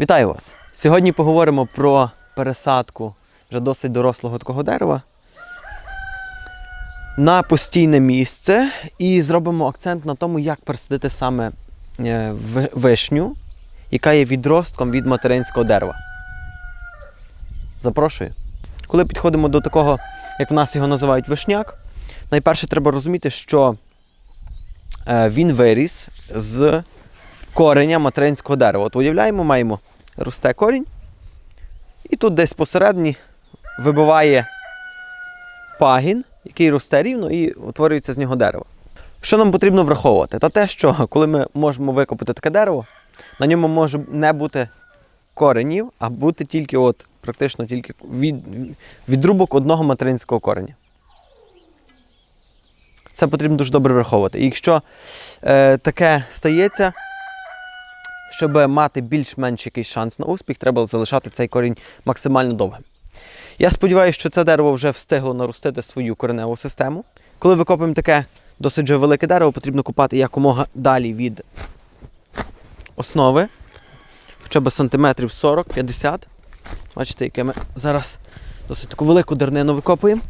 Вітаю вас! Сьогодні поговоримо про пересадку вже досить дорослого такого дерева на постійне місце і зробимо акцент на тому, як пересадити саме е, вишню, яка є відростком від материнського дерева. Запрошую. Коли підходимо до такого, як в нас його називають вишняк, найперше треба розуміти, що е, він виріс з кореня материнського дерева. От уявляємо, маємо росте корінь, і тут десь посередині вибиває пагін, який росте рівно і утворюється з нього дерево. Що нам потрібно враховувати? Та те, що коли ми можемо викопати таке дерево, на ньому може не бути коренів, а бути тільки от, практично тільки від, відрубок одного материнського кореня. Це потрібно дуже добре враховувати. І якщо е, таке стається, щоб мати більш-менш якийсь шанс на успіх, треба залишати цей корінь максимально довгим. Я сподіваюся, що це дерево вже встигло наростити свою кореневу систему. Коли викопуємо таке досить вже велике дерево, потрібно копати якомога далі від основи, хоча б сантиметрів 40-50. Бачите, яке ми зараз досить таку велику дернину викопуємо.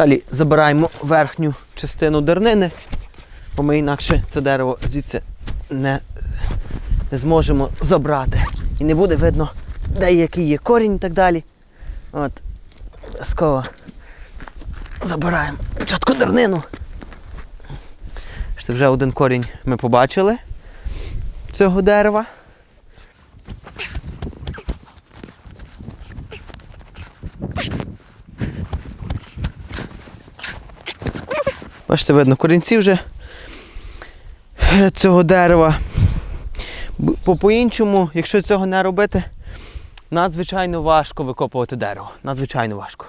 Далі забираємо верхню частину дернини, бо ми інакше це дерево звідси не, не зможемо забрати. І не буде видно, де який є корінь і так далі. От, обов'язково забираємо спочатку дернину. Це вже один корінь ми побачили цього дерева. Бачите, видно корінці вже цього дерева. По- По-іншому, якщо цього не робити, надзвичайно важко викопувати дерево. Надзвичайно важко.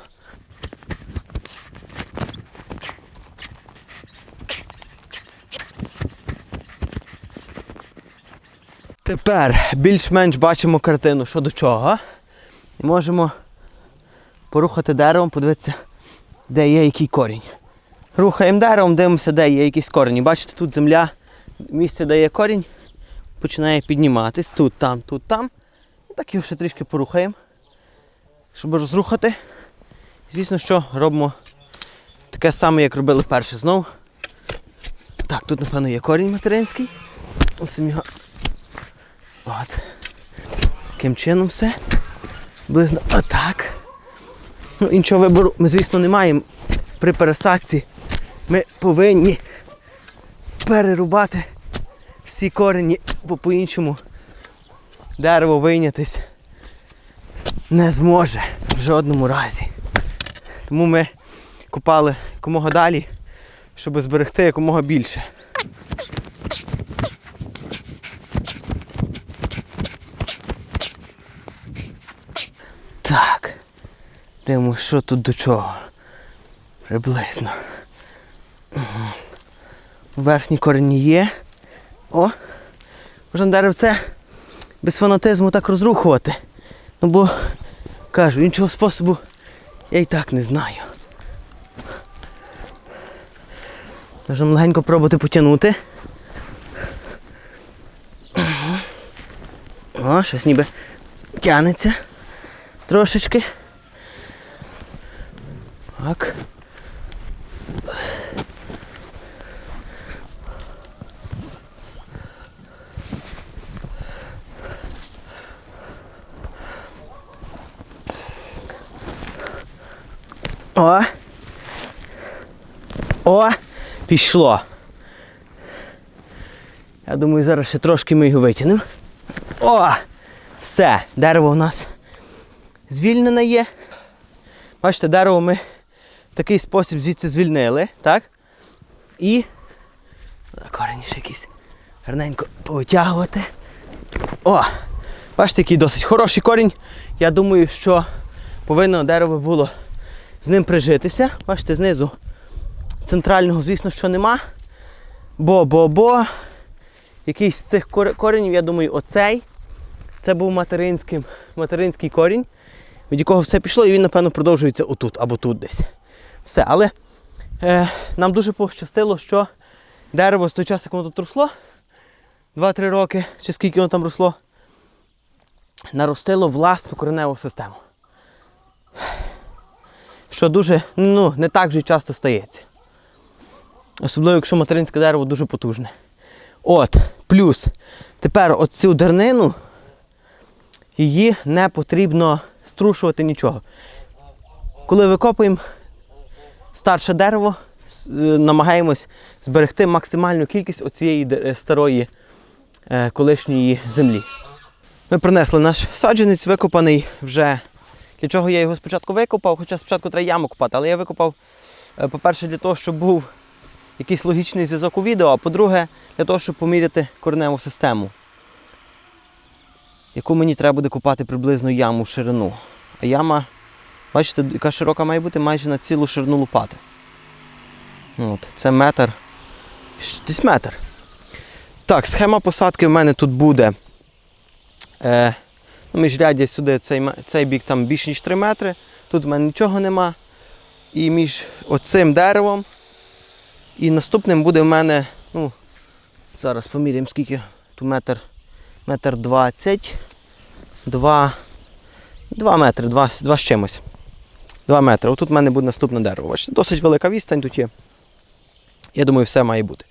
Тепер більш-менш бачимо картину, що до чого. Можемо порухати деревом, подивитися, де є який корінь. Рухаємо деревом, дивимося, де є якісь корені. Бачите, тут земля, місце, де є корінь, починає підніматись. Тут, там, тут, там. Так його ще трішки порухаємо, щоб розрухати. Звісно, що робимо таке саме, як робили перше знову. Так, тут, напевно, є корінь материнський. Ось його. От. Таким чином все. Близно отак. Ну, іншого вибору ми, звісно, не маємо при пересадці ми повинні перерубати всі корені, бо по-іншому дерево вийнятись не зможе в жодному разі. Тому ми купали якомога далі, щоб зберегти якомога більше. Так. Дивимо, що тут до чого. Приблизно. Верхні корені є. О! Можна деревце без фанатизму так розрухувати. Ну бо кажу, іншого способу я і так не знаю. Можемо легенько пробувати потягнути. О, щось ніби тянеться трошечки. Так. О! О! Пішло. Я думаю, зараз ще трошки ми його витягнемо. О! Все, дерево у нас звільнене є. Бачите, дерево ми в такий спосіб звідси звільнили, так? І корені ще якісь гарненько повитягувати. О! Бачите, який досить хороший корінь. Я думаю, що повинно дерево було з ним прижитися. Бачите, знизу центрального, звісно, що нема. Бо-бо-бо. Якийсь з цих кор- коренів, я думаю, оцей. Це був материнським, материнський корінь. від якого все пішло, і він, напевно, продовжується отут або тут десь. Все. Але е, нам дуже пощастило, що дерево з той час, як воно тут росло, 2-3 роки, чи скільки воно там росло, наростило власну кореневу систему. Що дуже ну, не так вже часто стається. Особливо, якщо материнське дерево дуже потужне. От, плюс тепер оцю дернину її не потрібно струшувати нічого. Коли викопуємо старше дерево, е, намагаємось зберегти максимальну кількість оцієї е, старої е, колишньої землі. Ми принесли наш саджанець, викопаний вже. Для чого я його спочатку викопав, хоча спочатку треба яму копати, але я викопав, е, по-перше, для того, щоб був якийсь логічний зв'язок у відео, а по-друге, для того, щоб поміряти кореневу систему, яку мені треба буде копати приблизно яму в ширину. А яма, бачите, яка широка має бути майже на цілу ширину лопати. От, це метр. Десь метр. Так, схема посадки в мене тут буде. Е, міжряддя сюди цей, цей бік там більше ніж 3 метри. Тут в мене нічого нема. І між оцим деревом і наступним буде в мене, ну, зараз поміряємо скільки. Тут метр, метр 20, 2, 2 метри, 2, 2 з чимось. 2 метри. Отут в мене буде наступне дерево. Бачите, досить велика відстань тут є. Я думаю, все має бути.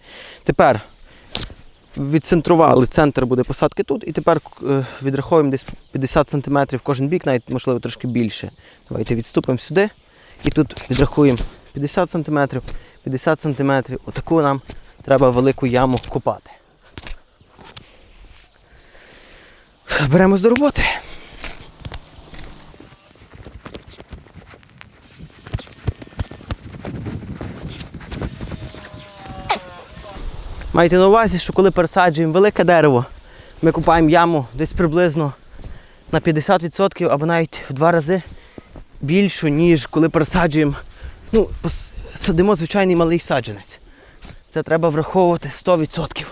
Тепер відцентрували, центр буде посадки тут, і тепер е, відраховуємо десь 50 см кожен бік, навіть можливо трошки більше. Давайте відступимо сюди і тут відрахуємо 50 см, 50 см. Отаку нам треба велику яму копати. Беремось до роботи. Майте на увазі, що коли пересаджуємо велике дерево, ми купаємо яму десь приблизно на 50% або навіть в два рази більшу, ніж коли пересаджуємо, ну, садимо звичайний малий саджанець. Це треба враховувати 100%.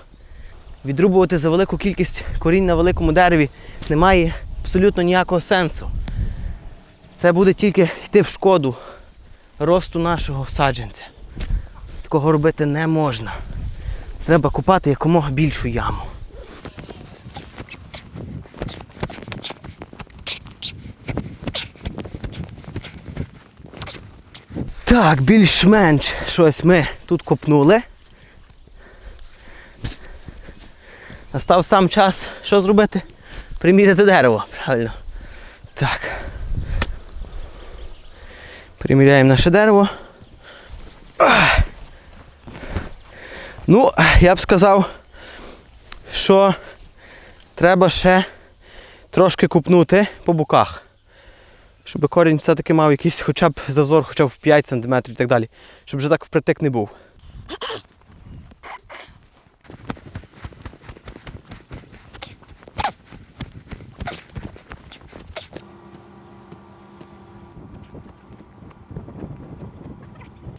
Відрубувати за велику кількість корінь на великому дереві немає абсолютно ніякого сенсу. Це буде тільки йти в шкоду росту нашого саджанця. Такого робити не можна. Треба купати якомога більшу яму. Так, більш-менш щось ми тут копнули. Настав сам час, що зробити? Приміряти дерево, правильно. Так. Приміряємо наше дерево. Ах. Ну, я б сказав, що треба ще трошки купнути по боках. Щоб корінь все-таки мав якийсь хоча б зазор, хоча б в 5 см і так далі. Щоб вже так впритик не був.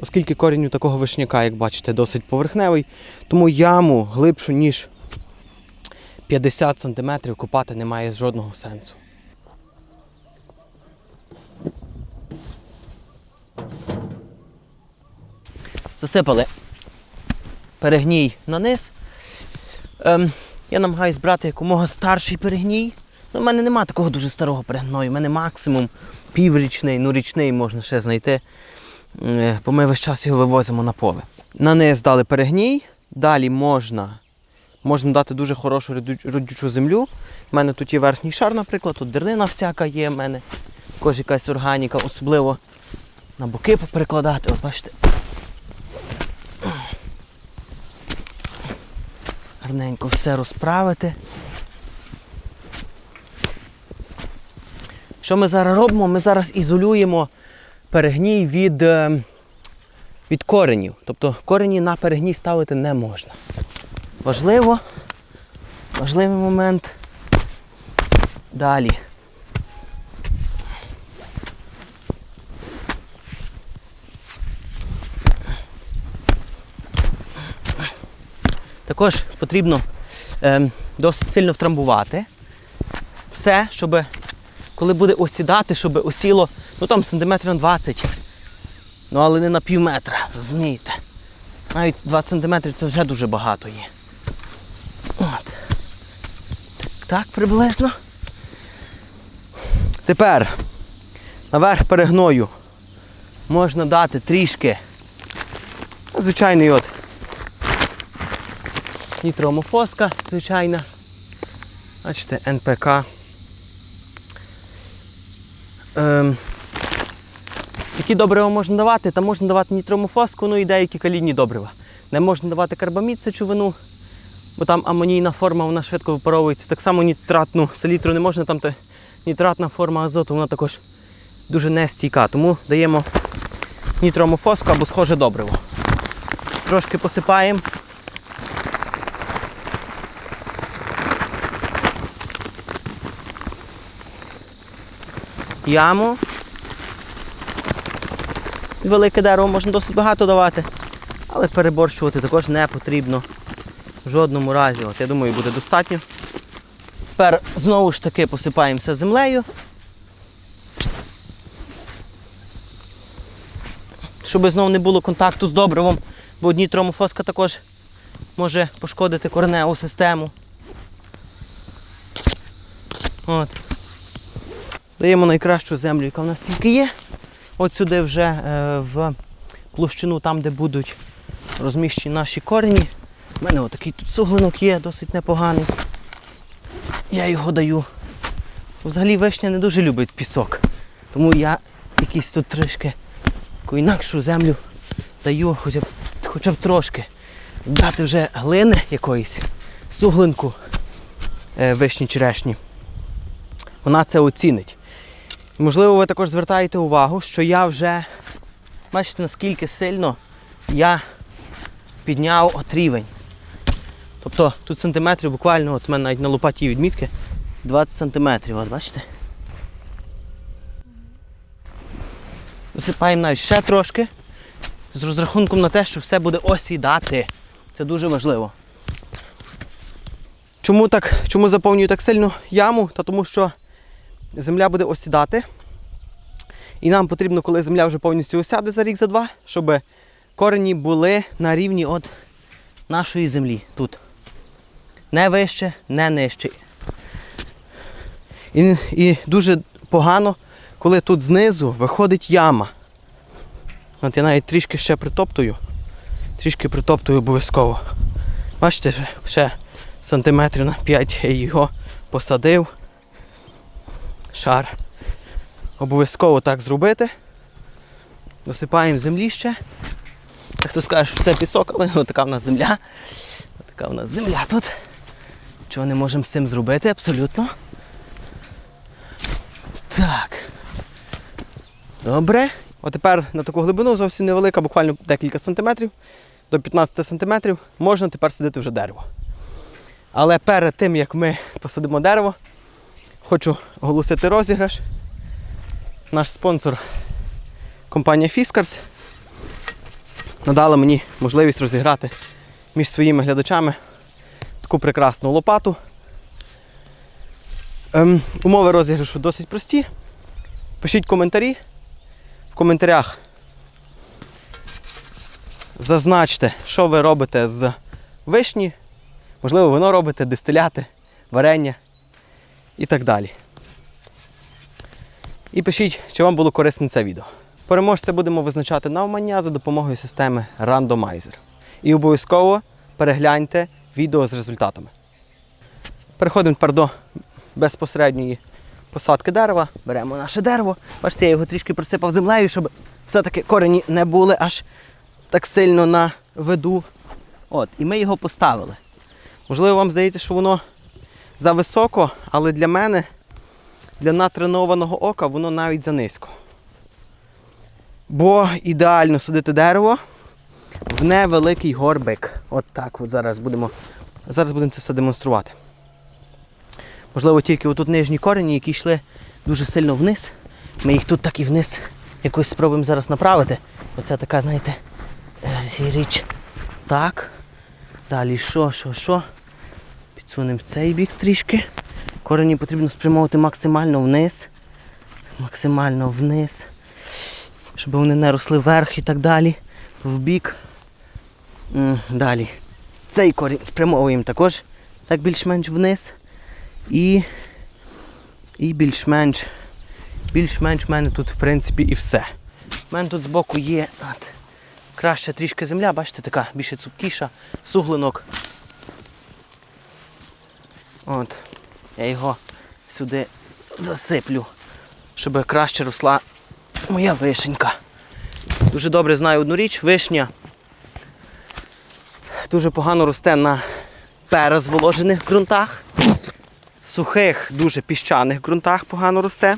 Оскільки корінь у такого вишняка, як бачите, досить поверхневий, тому яму глибшу, ніж 50 см копати немає жодного сенсу. Засипали перегній на низ. Ем, я намагаюсь брати якомога старший перегній. Ну, У мене нема такого дуже старого перегною. У мене максимум піврічний, ну річний можна ще знайти. Е, бо ми весь час його вивозимо на поле. На низ дали перегній, далі можна, можна дати дуже хорошу родючу землю. У мене тут є верхній шар, наприклад, тут дернина всяка є в мене, також якась органіка, особливо на боки поперекладати. От бачите. Гарненько все розправити. Що ми зараз робимо? Ми зараз ізолюємо перегній від, е, від коренів. Тобто корені на перегній ставити не можна. Важливо, важливий момент. Далі. Також потрібно ем, досить сильно втрамбувати все, щоб коли буде осідати, щоб осіло, ну там сантиметрів на 20. Ну але не на пів метра, розумієте? Навіть 20 сантиметрів це вже дуже багато є. От. Так приблизно. Тепер наверх перегною можна дати трішки звичайний от нітроамофоска, звичайна. Бачите, НПК. Ем, які добрива можна давати? Та можна давати нітромофоску, ну і деякі калійні добрива. Не можна давати карбамід сечовину, бо там амонійна форма, вона швидко випаровується. Так само нітратну селітру не можна, там нітратна форма азоту, вона також дуже нестійка. Тому даємо нітромофоску або схоже добриво. Трошки посипаємо. Яму. Велике дерево можна досить багато давати, але переборщувати також не потрібно в жодному разі. От, я думаю, буде достатньо. Тепер знову ж таки посипаємо все землею. Щоб знову не було контакту з добривом, бо нітромофоска також може пошкодити кореневу систему. От. Даємо найкращу землю, яка в нас тільки є. От сюди вже е, в площину, там, де будуть розміщені наші корені. У мене отакий тут суглинок є, досить непоганий. Я його даю. Взагалі вишня не дуже любить пісок. Тому я якийсь тут трішки таку інакшу землю даю, хоча б, хоча б трошки. Дати вже глини якоїсь, суглинку е, вишні черешні. Вона це оцінить. Можливо, ви також звертаєте увагу, що я вже, бачите, наскільки сильно я підняв от рівень. Тобто тут сантиметрів буквально, от в мене навіть на лопаті відмітки, 20 сантиметрів, от бачите? Досипаємо навіть ще трошки, з розрахунком на те, що все буде осідати. Це дуже важливо. Чому так, чому заповнюю так сильно яму? Та тому що земля буде осідати. І нам потрібно, коли земля вже повністю осяде за рік, за два, щоб корені були на рівні от нашої землі тут. Не вище, не нижче. І, і дуже погано, коли тут знизу виходить яма. От я навіть трішки ще притоптую. Трішки притоптую обов'язково. Бачите, ще сантиметрів на 5 я його посадив. Шар. Обов'язково так зробити. Досипаємо землі ще. Хто скаже, що це пісок, але така в нас земля. Така в нас земля тут. Чого не можемо з цим зробити абсолютно. Так. Добре. От тепер на таку глибину зовсім невелика, буквально декілька сантиметрів, до 15 сантиметрів, можна тепер садити вже дерево. Але перед тим, як ми посадимо дерево, хочу оголосити розіграш. Наш спонсор компанія Fiskars надала мені можливість розіграти між своїми глядачами таку прекрасну лопату. Ем, умови розіграшу досить прості. Пишіть коментарі. В коментарях зазначте, що ви робите з вишні. Можливо, вино робите, дистиляти, варення і так далі. І пишіть, чи вам було корисне це відео. Переможця будемо визначати навмання за допомогою системи Randomizer. І обов'язково перегляньте відео з результатами. Переходимо тепер до безпосередньої посадки дерева. Беремо наше дерево. Бачите, я його трішки присипав землею, щоб все-таки корені не були аж так сильно на виду. От, і ми його поставили. Можливо, вам здається, що воно зависоко, але для мене, для натренованого ока, воно навіть занизько. Бо ідеально садити дерево в невеликий горбик. От так от зараз будемо, зараз будемо це все демонструвати. Можливо, тільки отут нижні корені, які йшли дуже сильно вниз. Ми їх тут так і вниз якось спробуємо зараз направити. Оце така, знаєте, е, річ. Так. Далі що, що, що? Підсунемо цей бік трішки. Корені потрібно спрямовувати максимально вниз. максимально вниз, щоб вони не росли вверх і так далі, в бік. Далі. Цей корінь спрямовуємо також так більш-менш вниз. І, і більш-менш більш-менш в мене тут в принципі і все. У мене тут збоку є от, краща трішки земля, бачите, така більше цупкіша, суглинок. От, я його сюди засиплю, щоб краще росла моя вишенька. Дуже добре знаю одну річ, вишня дуже погано росте на перезволожених ґрунтах, сухих, дуже піщаних ґрунтах погано росте.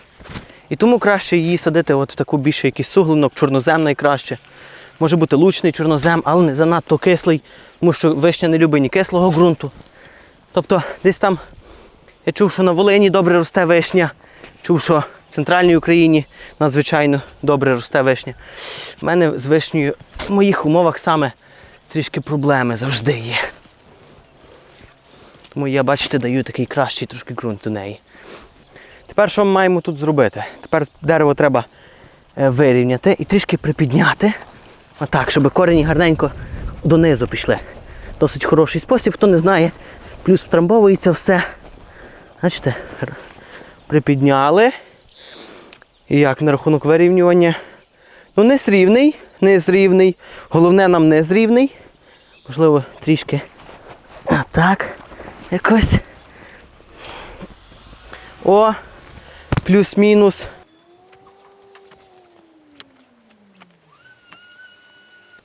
І тому краще її садити от в таку більше якийсь суглинок, чорнозем найкраще. Може бути лучний чорнозем, але не занадто кислий, тому що вишня не любить ні кислого ґрунту. Тобто десь там я чув, що на Волині добре росте вишня, чув, що в центральній Україні надзвичайно добре росте вишня. У мене з вишнею в моїх умовах саме трішки проблеми завжди є. Тому я, бачите, даю такий кращий трошки ґрунт до неї. Тепер що ми маємо тут зробити? Тепер дерево треба е, вирівняти і трішки припідняти. Отак, щоб корені гарненько донизу пішли. Досить хороший спосіб, хто не знає. Плюс втрамбовується все. Бачите, припідняли. І як на рахунок вирівнювання? Ну, не зрівний, не зрівний. Головне нам не зрівний. Можливо, трішки так. Якось. О, плюс-мінус.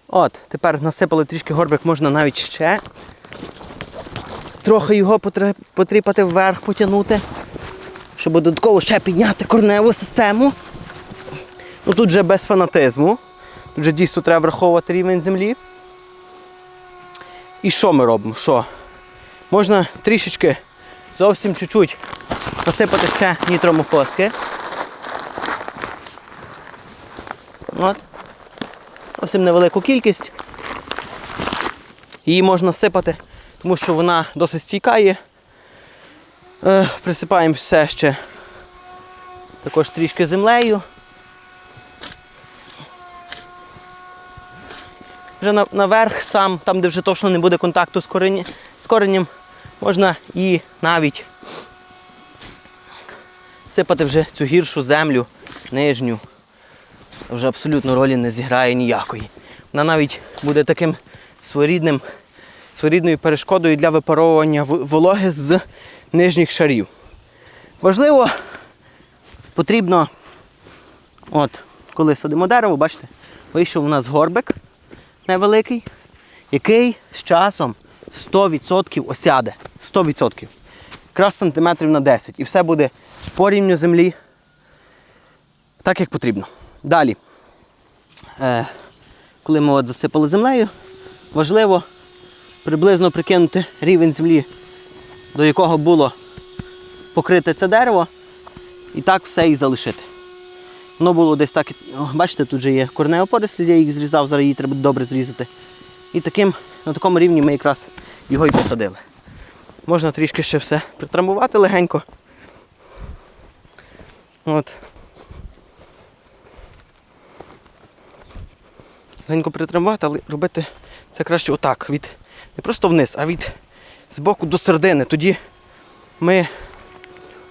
От, тепер насипали трішки горбик, можна навіть ще. Трохи його потріпати вверх, потягнути, щоб додатково ще підняти корневу систему. Ну тут вже без фанатизму. Тут вже дійсно треба враховувати рівень землі. І що ми робимо? Що? Можна трішечки, зовсім чуть-чуть насипати ще нітромофоски. От. Зовсім невелику кількість. Її можна сипати, тому що вона досить стійка є. Е, присипаємо все ще також трішки землею. Вже на, наверх сам, там де вже точно не буде контакту з, корені, з коренням, можна і навіть сипати вже цю гіршу землю, нижню. Вже абсолютно ролі не зіграє ніякої. Вона навіть буде таким своєрідним, своєрідною перешкодою для випаровування вологи з нижніх шарів. Важливо, потрібно, от, коли садимо дерево, бачите, вийшов у нас горбик невеликий, який з часом 100% осяде. 100%. Якраз сантиметрів на 10. І все буде по рівню землі, так як потрібно. Далі, е, коли ми от засипали землею, важливо приблизно прикинути рівень землі, до якого було покрите це дерево, і так все і залишити. Воно було десь так, бачите, тут же є корнева опори, я їх зрізав, зараз її треба добре зрізати. І таким, на такому рівні ми якраз його і посадили. Можна трішки ще все притрамбувати легенько. От. Легенько притрамбувати, але робити це краще отак. Від, не просто вниз, а від збоку до середини. Тоді ми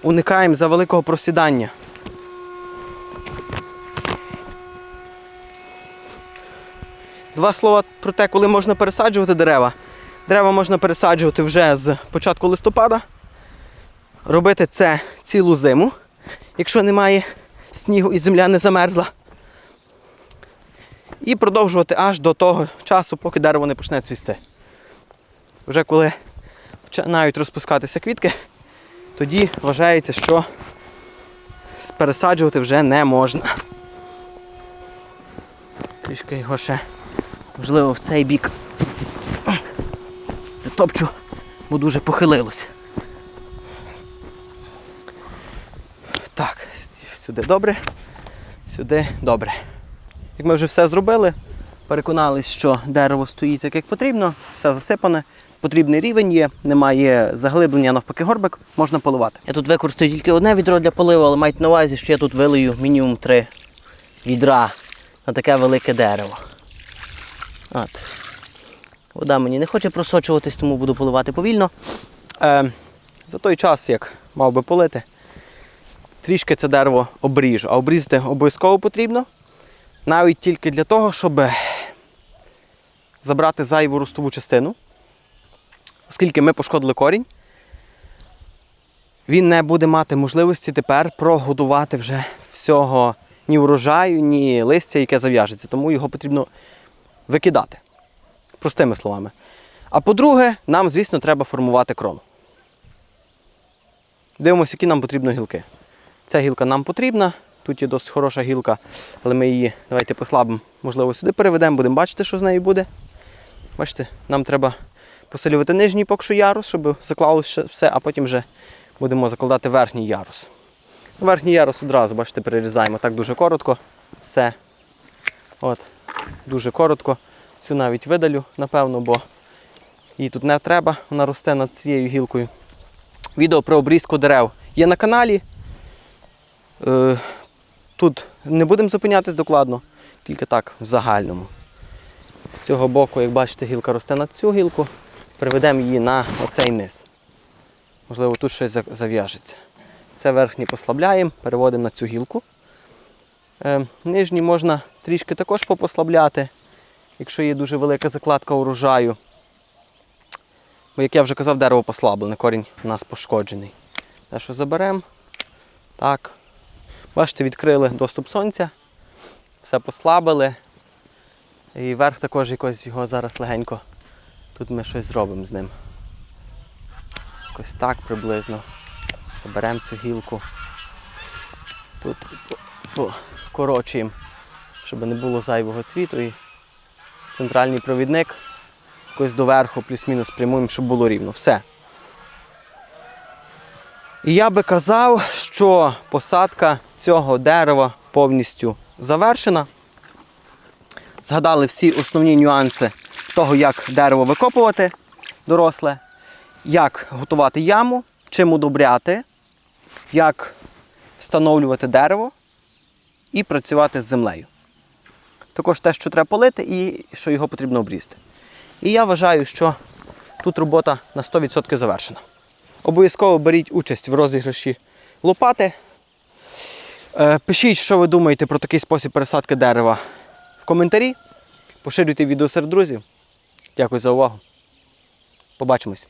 уникаємо за великого просідання. Два слова про те, коли можна пересаджувати дерева. Дерева можна пересаджувати вже з початку листопада. Робити це цілу зиму, якщо немає снігу і земля не замерзла. І продовжувати аж до того часу, поки дерево не почне цвісти. Вже коли починають розпускатися квітки, тоді вважається, що пересаджувати вже не можна. Трішки його ще, можливо, в цей бік топчу, бо дуже похилилося. Так, сюди добре, сюди добре. Як ми вже все зробили, переконались, що дерево стоїть так, як потрібно, все засипане, потрібний рівень є, немає заглиблення, навпаки, горбик, можна поливати. Я тут використаю тільки одне відро для поливу, але майте на увазі, що я тут вилию мінімум три відра на таке велике дерево. От. Вода мені не хоче просочуватись, тому буду поливати повільно. Е, за той час, як мав би полити, трішки це дерево обріжу. А обрізати обов'язково потрібно. Навіть тільки для того, щоб забрати зайву ростову частину. Оскільки ми пошкодили корінь, він не буде мати можливості тепер прогодувати вже всього ні урожаю, ні листя, яке зав'яжеться. Тому його потрібно викидати. Простими словами. А по-друге, нам, звісно, треба формувати крону. Дивимося, які нам потрібні гілки. Ця гілка нам потрібна. Тут є досить хороша гілка, але ми її давайте послабимо, можливо, сюди переведемо, будемо бачити, що з нею буде. Бачите, нам треба посилювати нижній поки ярус, щоб заклалося все, а потім вже будемо закладати верхній ярус. Верхній ярус одразу, бачите, перерізаємо так дуже коротко. Все. От, дуже коротко. Цю навіть видалю, напевно, бо їй тут не треба, вона росте над цією гілкою. Відео про обрізку дерев є на каналі. Е, Тут не будемо зупинятись докладно, тільки так, в загальному. З цього боку, як бачите, гілка росте на цю гілку, приведемо її на оцей низ. Можливо, тут щось зав'яжеться. Це верхній послабляємо, переводимо на цю гілку. Е, нижній можна трішки також попослабляти, якщо є дуже велика закладка урожаю. Бо, як я вже казав, дерево послаблене, корінь у нас пошкоджений. Те, що заберемо. Так. Бачите, відкрили доступ сонця, все послабили. І верх також якось його зараз легенько. Тут ми щось зробимо з ним. Якось так приблизно. Заберемо цю гілку. Тут по- покорочуємо, щоб не було зайвого цвіту. І центральний провідник якось доверху плюс-мінус прямуємо, щоб було рівно. Все. І я би казав, що посадка цього дерева повністю завершена. Згадали всі основні нюанси того, як дерево викопувати доросле, як готувати яму, чим удобряти, як встановлювати дерево і працювати з землею. Також те, що треба полити і що його потрібно обрізати. І я вважаю, що тут робота на 100% завершена. Обов'язково беріть участь в розіграші лопати. Е, Пишіть, що ви думаєте про такий спосіб пересадки дерева в коментарі. Поширюйте відео серед друзів. Дякую за увагу. Побачимось.